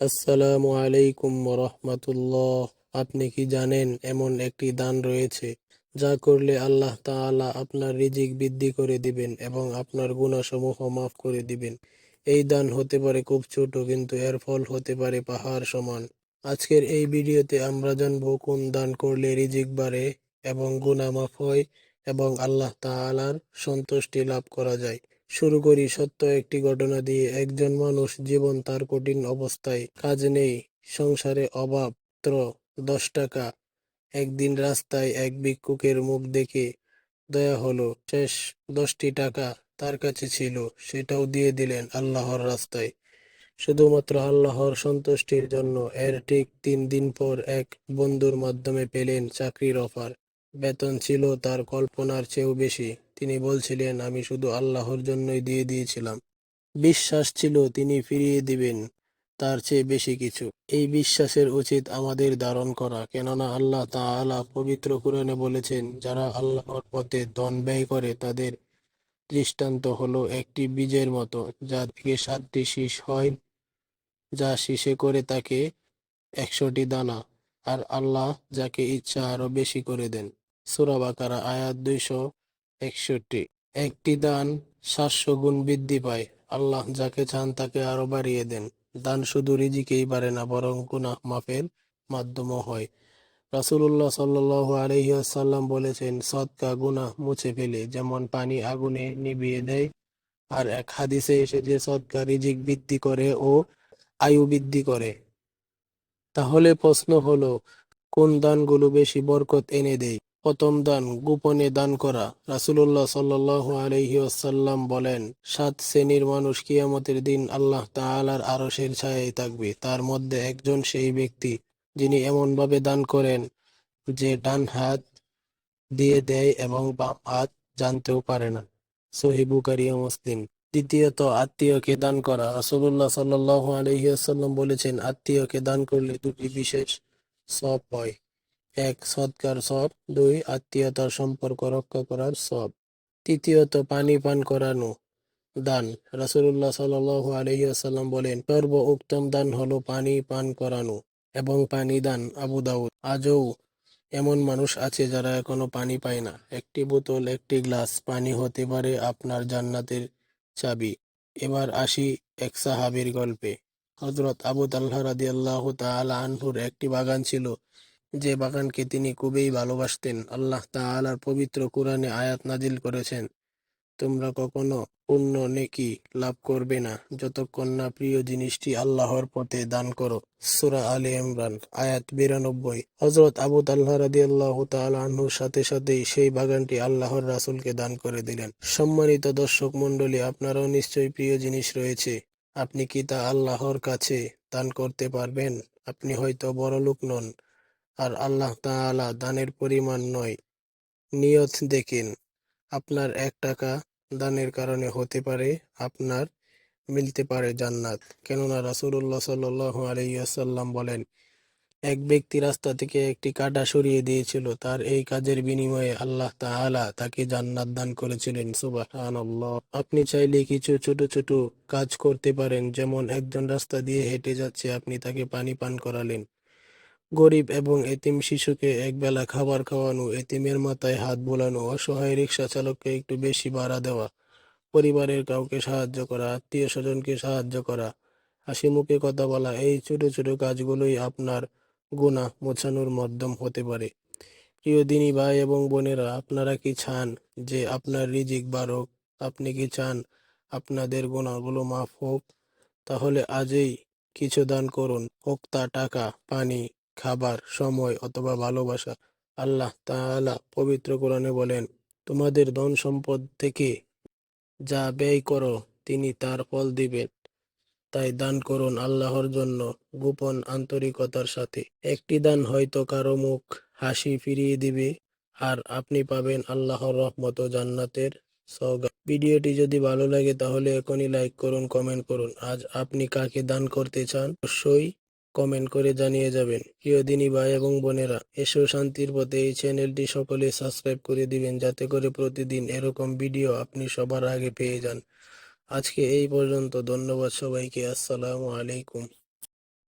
আসসালামু আলাইকুম রহমাতুল্লাহ আপনি কি জানেন এমন একটি দান রয়েছে, যা করলে আল্লাহ তাআলা আপনার রিজিক বৃদ্ধি করে দিবেন এবং আপনার গুনাহসমূহ মাফ করে দিবেন। এই দান হতে পারে খুব ছোট, কিন্তু এর ফল হতে পারে পাহাড় সমান। আজকের এই ভিডিওতে আমরা জানব কোন দান করলে রিজিক বাড়ে এবং গুনাহ মাফ হয় এবং আল্লাহ তাআলার সন্তুষ্টি লাভ করা যায়। শুরু করি সত্য একটি ঘটনা দিয়ে। একজন মানুষ জীবন তার কঠিন অবস্থায়, কাজ নেই, সংসারে অভাব, মাত্র দশ টাকা। একদিন রাস্তায় এক ভিক্ষুকের মুখ দেখে দয়া হলো, শেষ দশটি টাকা তার কাছে ছিল, সেটাও দিয়ে দিলেন আল্লাহর রাস্তায়। শুধুমাত্র আল্লাহর সন্তুষ্টির জন্য এর ঠিক তিন দিন পর এক বন্ধুর মাধ্যমে পেলেন চাকরির অফার। বেতন ছিল, তার কল্পনার চেয়েও বেশি। তিনি বলছিলেন, আমি শুধু আল্লাহর জন্যই দিয়ে দিয়েছিলাম। বিশ্বাস ছিল তিনি ফিরিয়ে দিবেন, তার চেয়ে বেশি কিছু। এই বিশ্বাসের উচিত আমাদের ধারণ করা। কেননা আল্লাহ তা তাআলা পবিত্র কুরআনে বলেছেন, যারা আল্লাহর পথে ধন ব্যয় করে, তাদের দৃষ্টান্ত হলো একটি বীজের মতো। যা থেকে সাতটি শীষ হয়, যা শীষে করে তাকে একশোটি দানা, আর আল্লাহ যাকে ইচ্ছা আরও বেশি করে দেন। সূরা বাকারা, আয়াত দুইশো একষট্টি। একটি দান সাতশো গুণ বৃদ্ধি পায়। আল্লাহ যাকে চান তাকে আরও বাড়িয়ে দেন। দান শুধু রিজিকেই বাড়ে না, বরং গুনাহ মাফের মাধ্যমও হয়। রাসুল্লাহ সাল্লাল্লাহু আলাইহি ওয়াসাল্লাম বলেছেন সৎকা গুনাহ মুছে ফেলে, যেমন পানি আগুনে নিভিয়ে দেয়। আর এক হাদিসে এসে যে সৎকা রিজিক বৃদ্ধি করে ও আয়ু বৃদ্ধি করে। তাহলে প্রশ্ন হলো, কোন দানগুলো বেশি বরকত এনে দেয়? প্রথম দান, গোপনে দান করা। রাসূলুল্লাহ সাল্লাল্লাহু আলাইহি ওয়াসাল্লাম বলেন, সাত শ্রেণির মানুষ কিয়ামতের দিন আল্লাহ তাআলার আরশের ছায়ায় থাকবে। তার মধ্যে একজন সেই ব্যক্তি যিনি এমনভাবে দান করেন যে ডান হাত দিয়ে দেয় এবং বাম হাত জানতেও পারে না। সহিহ বুখারী মুসলিম। দ্বিতীয়ত, আত্মীয়কে দান করা। রাসূলুল্লাহ সাল্লাল্লাহু আলাইহি ওয়াসাল্লাম বলেছেন, আত্মীয়কে দান করলে দুটি বিশেষ সব হয়। এক, সৎকার সব। দুই, আত্মীয়তার সম্পর্ক রক্ষা করার সব। তৃতীয়ত, পানি পান করানো। দান। রাসূলুল্লাহ সাল্লাল্লাহু আলাইহি ওয়াসাল্লাম বলেন সর্ব উত্তম দান হলো পানি পান করানো এবং পানি দান। আবু দাউদ, আজও এমন মানুষ আছে যারা এখনও পানি পায় না। একটি বোতল, একটি গ্লাস পানি হতে পারে আপনার জান্নাতের চাবি। এবার আসি এক সাহাবীর গল্পে। হজরত আবু তালহা রাদিয়াল্লাহু তাআলা আনহুর একটি বাগান ছিল। যে বাগানকে তিনি খুবই ভালোবাসতেন, আল্লাহ তাআলার পবিত্র কোরআনে আয়াত নাজিল করেছেন। তোমরা কখনো পূর্ণ নেকি লাভ করবে না, যতক্ষণ না প্রিয় জিনিসটি আল্লাহর পথে দান করো। সূরা আলে ইমরান, আয়াত বিরানব্বই। হযরত আবু তালহা রাদিয়াল্লাহু তাআলা আনহুর সাথে সাথেই সেই বাগানটি আল্লাহর রাসূলকে দান করে দিলেন। সম্মানিত দর্শক মন্ডলী আপনারও নিশ্চয়ই প্রিয় জিনিস রয়েছে। আপনি কি তা আল্লাহর কাছে দান করতে পারবেন? আপনি হয়তো বড়লোক নন। আর আল্লাহ তাআলা দানের পরিমাণ নয়, নিয়ত দেখেন। আপনার এক টাকা দানের কারণে হতে পারে, আপনার মিলতে পারে জান্নাত। কেননা রাসূলুল্লাহ সাল্লাল্লাহু আলাইহি ওয়াসাল্লাম বলেন, এক ব্যক্তি রাস্তা থেকে একটি কাঁটা সরিয়ে দিয়েছিল, তার এই কাজের বিনিময়ে আল্লাহ তাআলা তাকে জান্নাত দান করেছিলেন। সুবহানাল্লাহ। আপনি চাইলে কিছু ছোট ছোট কাজ করতে পারেন, যেমন একজন রাস্তা দিয়ে হেঁটে যাচ্ছে, আপনি তাকে পানি পান করালেন। গরিব এবং এতিম শিশুকে একবেলা খাবার খাওয়ানো, এতিমের মাথায় হাত বোলানো, অসহায় রিক্সা চালককে একটু বেশি ভাড়া দেওয়া, পরিবারের কাউকে সাহায্য করা, আত্মীয় স্বজনকে সাহায্য করা, হাসি মুখে কথা বলা, এই ছোট ছোট কাজগুলোই আপনার গুনাহ মোছানোর মাধ্যম হতে পারে। প্রিয় দিনী ভাই এবং বোনেরা, আপনারা কি চান যে আপনার রিজিক বাড়ুক? আপনি কি চান আপনাদের গুনাহগুলো মাফ হোক? তাহলে আজই কিছু দান করুন। হোক তা টাকা, পানি খাবার, সময় অথবা ভালোবাসা আল্লাহ তাআলা পবিত্র কোরআনে বলেন, তোমাদের ধন সম্পদ থেকে যা ব্যয় করো, তিনি তার ফল দিবেন। তাই দান করুন আল্লাহর জন্য গোপন আন্তরিকতার সাথে। একটি দান হয়তো কারও মুখ হাসি ফিরিয়ে দিবে, আর আপনি পাবেন আল্লাহর রহমত জান্নাতের সওগাত। ভিডিওটি যদি ভালো লাগে তাহলে এখনই লাইক করুন, কমেন্ট করুন। আজ আপনি কাকে দান করতে চান? অবশ্যই কমেন্ট করে জানিয়ে যাবেন। প্রিয় দিনী ভাই এবং বোনেরা, এসো শান্তির পথে এই চ্যানেলটি সকলে সাবস্ক্রাইব করে দিবেন যাতে করে প্রতিদিন এরকম ভিডিও আপনি সবার আগে পেয়ে যান। আজকে এই পর্যন্ত, ধন্যবাদ সবাইকে, আসসালামু আলাইকুম।